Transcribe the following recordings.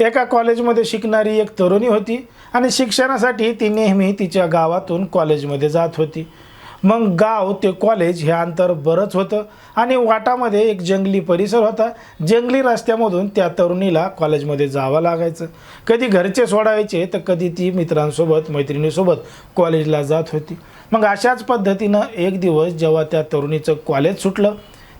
एका कॉलेजमध्ये शिकणारी एक तरुणी होती आणि शिक्षणासाठी ती नेहमी तिच्या गावातून कॉलेजमध्ये जात होती. मग गाव ते कॉलेज हे अंतर बरंच होतं आणि वाटामध्ये एक जंगली परिसर होता. जंगली रस्त्यामधून त्या तरुणीला कॉलेजमध्ये जावं लागायचं. कधी घरचे सोडायचे तर कधी ती मित्रांसोबत मैत्रिणीसोबत कॉलेजला जात होती. मग अशाच पद्धतीनं एक दिवस जेव्हा त्या तरुणीचं कॉलेज सुटलं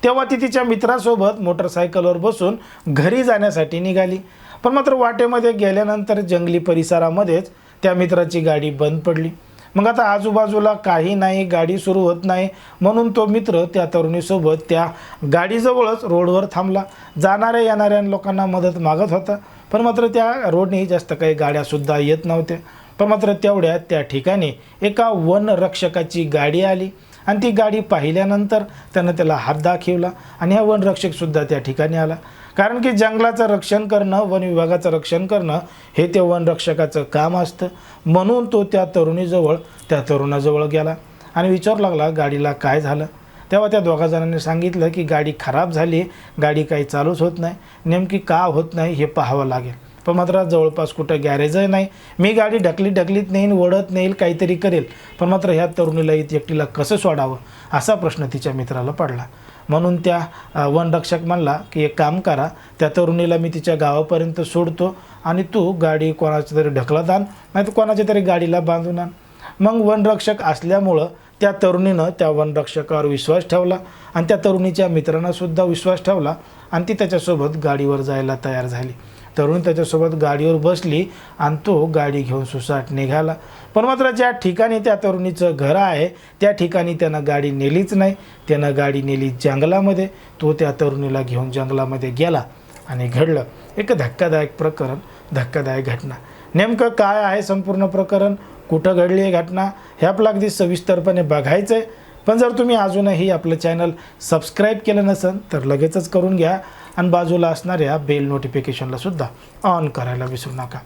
तेव्हा ती तिच्या मित्रासोबत मोटरसायकलवर बसून घरी जाण्यासाठी निघाली. पण मात्र वाटेमध्ये गेल्यानंतर जंगली परिसरामध्येच त्या मित्राची गाडी बंद पडली. मग आता आजूबाजूला काही नाही गाडी सुरू होत नाही. म्हणून तो मित्र त्या तरुणीसोबत त्या गाडीजवळच रोडवर थांबला. जाणाऱ्या येणाऱ्या लोकांना मदत मागत होता. पण मात्र त्या रोडने जास्त काही गाड्यासुद्धा येत नव्हत्या. पण मात्र तेवढ्यात त्या ठिकाणी एका वनरक्षकाची गाडी आली. आणि ती गाडी पाहिल्यानंतर त्यानं त्याला हात दाखवला आणि हा वनरक्षकसुद्धा त्या ठिकाणी आला. कारण की जंगलाचं रक्षण करणं वन विभागाचं रक्षण करणं हे ते वनरक्षकाचं काम असतं. म्हणून तो त्या तरुणीजवळ त्या तरुणाजवळ गेला आणि विचारू लागला गाडीला काय झालं? तेव्हा त्या दोघा जणांनी सांगितलं की गाडी खराब झाली गाडी काही चालूच होत नाही. नेमकी का होत नाही हे पाहावं लागेल. पण मात्र जवळपास कुठं गॅरेजही नाही. मी गाडी ढकलीत ढकलीत नेईन ओढत नेईल काहीतरी करेल. पण मात्र ह्या तरुणीला इथे एकटीला कसं सोडावं? असा प्रश्न तिच्या मित्राला पडला. म्हणून त्या वनरक्षक म्हणला की एक काम करा. त्या तरुणीला मी तिच्या गावापर्यंत सोडतो आणि तू गाडी कोणाच्या तरी ढकलत आण नाही तर कोणाच्या तरी गाडीला बांधून आण. मग वनरक्षक असल्यामुळं त्या तरुणीनं त्या वनरक्षकावर विश्वास ठेवला आणि त्या तरुणीच्या मित्रांनासुद्धा विश्वास ठेवला आणि ती त्याच्यासोबत गाडीवर जायला तयार झाली. तरुण त्याच्यासोबत गाडीवर बसली आणि तो गाडी घेऊन सुसाट निघाला. पण मात्र ज्या ठिकाणी त्या तरुणीचं घर आहे त्या ठिकाणी त्यानं गाडी नेलीच नाही. त्यानं गाडी नेली जंगलामध्ये. तो त्या तरुणीला घेऊन जंगलामध्ये गेला आणि घडलं. एक धक्कादायक प्रकरण धक्कादायक घटना. नेमकं काय आहे संपूर्ण प्रकरण? कुठं घडली आहे घटना? हे आपलं अगदी सविस्तरपणे बघायचं आहे पण जर तुम्ही अजूनही आपलं चॅनल सबस्क्राईब केलं नसेल तर लगेचच करून घ्या आणि बाजूला असणाऱ्या बेल नोटिफिकेशनला सुद्धा ऑन करायला विसरू नका.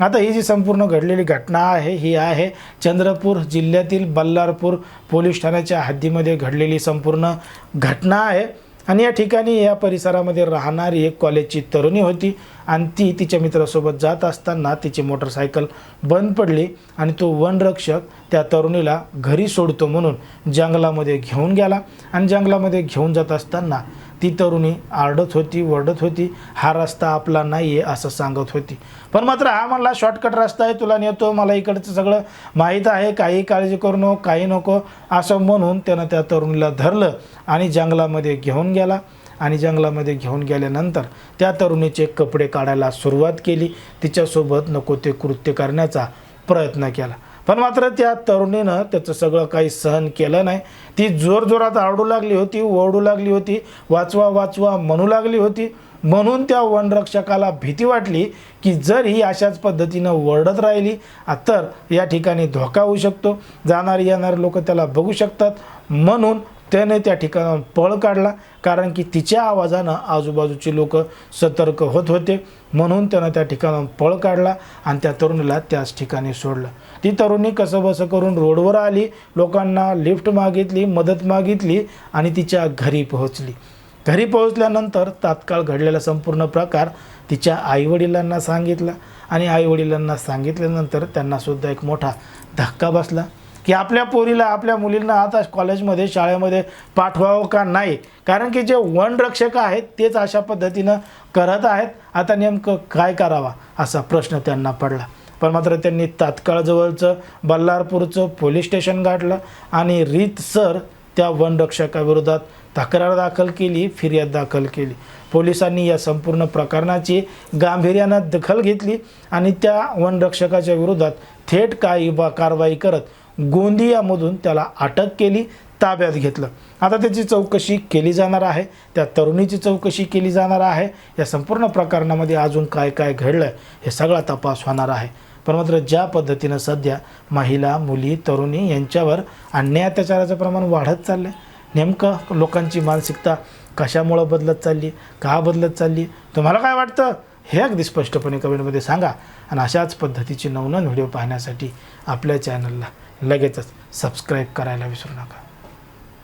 आता ही जी संपूर्ण घडलेली घटना आहे ही आहे चंद्रपूर जिल्ह्यातील बल्लारपूर पोलीस ठाण्याच्या हद्दीमध्ये घडलेली संपूर्ण घटना आहे. आणि या ठिकाणी या परिसरामध्ये राहणारी एक कॉलेजची तरुणी होती आणि ती तिच्या मित्रासोबत जात असताना तिची मोटरसायकल बंद पडली आणि तो वनरक्षक त्या तरुणीला घरी सोडतो म्हणून जंगलामध्ये घेऊन गेला. आणि जंगलामध्ये घेऊन जात असताना ती तरुणी आरडत होती वरडत होती हा रस्ता आपला नाही आहे असं सांगत होती. पण मात्र हा म्हणला शॉर्टकट रस्ता आहे तुला नेतो मला इकडचं सगळं माहीत आहे काही काळजी करू नको काही नको असं म्हणून त्यानं त्या तरुणीला धरलं आणि जंगलामध्ये घेऊन गेला. आणि जंगलामध्ये घेऊन गेल्यानंतर त्या तरुणीचे कपडे काढायला सुरुवात केली. तिच्यासोबत नको ते कृत्य करण्याचा प्रयत्न केला. पण मात्र त्या तरुणीनं त्याचं सगळं काही सहन केलं नाही. ती जोरजोरात आरडू लागली होती ओरडू लागली होती वाचवा वाचवा म्हणू लागली होती. म्हणून त्या वनरक्षकाला भीती वाटली की जर ही अशाच पद्धतीनं वरडत राहिली तर या ठिकाणी धोका होऊ शकतो. जाणारे येणारे लोक त्याला बघू शकतात. म्हणून त्याने त्या ठिकाणाहून पळ काढला कारण की तिच्या आवाजानं आजूबाजूची लोक सतर्क होत होते. म्हणून त्यानं त्या ठिकाणाहून पळ काढला आणि त्या तरुणीला त्याच ठिकाणी सोडलं. ती तरुणी कसं बसं करून रोडवर आली लोकांना लिफ्ट मागितली मदत मागितली आणि तिच्या घरी पोहोचली. घरी पोहोचल्यानंतर तात्काळ घडलेला संपूर्ण प्रकार तिच्या आईवडिलांना सांगितला आणि आईवडिलांना सांगितल्यानंतर त्यांनासुद्धा एक मोठा धक्का बसला. की आपल्या पोरीला आपल्या मुलींना आता कॉलेजमध्ये शाळेमध्ये पाठवावं का नाही? कारण की जे वनरक्षक आहेत तेच अशा पद्धतीनं करत आहेत. आता नेमकं काय करावा असा प्रश्न त्यांना पडला. पण मात्र त्यांनी तात्काळ जवळचं बल्लारपूरचं पोलीस स्टेशन गाठलं आणि रीतसर त्या वनरक्षकाविरोधात तक्रार दाखल केली फिर्याद दाखल केली. पोलिसांनी या संपूर्ण प्रकरणाची गांभीर्यानं दखल घेतली आणि त्या वनरक्षकाच्या विरोधात थेट काही बा कारवाई करत गोंदियामधून त्याला अटक केली ताब्यात घेतलं. आता त्याची चौकशी केली जाणार आहे त्या तरुणीची चौकशी केली जाणार आहे या संपूर्ण प्रकरणामध्ये अजून काय काय घडलं हे सगळा तपास होणार आहे. पण मात्र ज्या पद्धतीनं सध्या महिला मुली तरुणी यांच्यावर अन्याय अत्याचाराचं प्रमाण वाढत चाललं आहे नेमकं लोकांची मानसिकता कशामुळं बदलत चालली का बदलत चालली तुम्हाला काय वाटतं? हे अगदी स्पष्टपणे कमेंटमध्ये सांगा. आणि अशाच पद्धतीची नवनवीन व्हिडिओ पाहण्यासाठी आपल्या चॅनलला लगेचच सबस्क्राईब करायला विसरू नका.